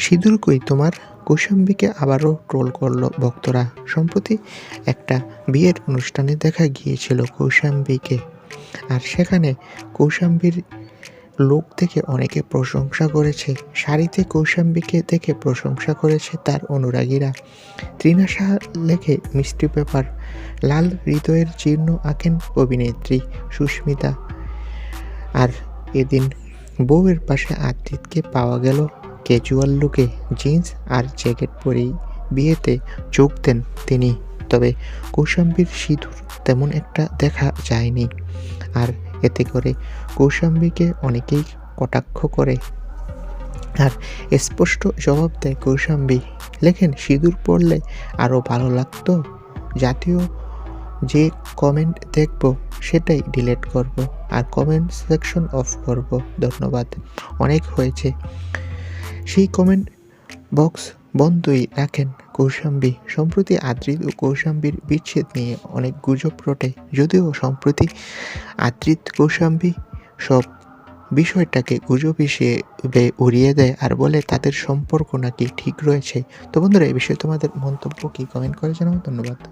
সিঁদুর কই তোমার? কৌশাম্বীকে আবারও ট্রোল করল ভক্তরা। সম্প্রতি একটা বিয়ের অনুষ্ঠানে দেখা গিয়েছিল কৌশাম্বীকে। আর সেখানে কৌশাম্বীর লোক দেখে অনেকে প্রশংসা করেছে। শাড়িতে কৌশাম্বীকে দেখে প্রশংসা করেছে তার অনুরাগীরা। ত্রিনাশা লেখে মিষ্টি পেপার, লাল হৃদয়ের চিহ্ন আঁকেন অভিনেত্রী সুস্মিতা। আর এদিন বউয়ের পাশে আদ্রিতকে পাওয়া গেল ক্যাজুয়াল লুকে জিন্স আর জ্যাকেট পরেই বিয়েতে যোগ দেন তিনি। তবে কৌশাম্বীর সিঁদুর তেমন একটা দেখা যায়নি। আর এতে করে কৌশাম্বীকে অনেকেই কটাক্ষ করে। আর স্পষ্ট জবাব দেয় কৌশাম্বী, লেখেন, সিঁদুর পড়লে আরও ভালো লাগতো? জাতীয় যে কমেন্ট দেখব, সেটাই ডিলিট করব। আর কমেন্ট সেকশন অফ করব। ধন্যবাদ। অনেক হয়েছে। সেই কমেন্ট বক্স বন্ধই রাখেন কৌশাম্বী। সম্প্রতি আদ্রিত ও কৌশাম্বীর বিচ্ছেদ নিয়ে অনেক গুজব রটে। যদিও সম্প্রতি আদ্রিত, কৌশাম্বী সব বিষয়টাকে গুজব হিসেবে উড়িয়ে দেয় আর বলে তাদের সম্পর্ক নাকি ঠিক রয়েছে। তো বন্ধুরা এই বিষয়ে তোমাদের মন্তব্য কি? কমেন্ট করে জানাব ধন্যবাদ।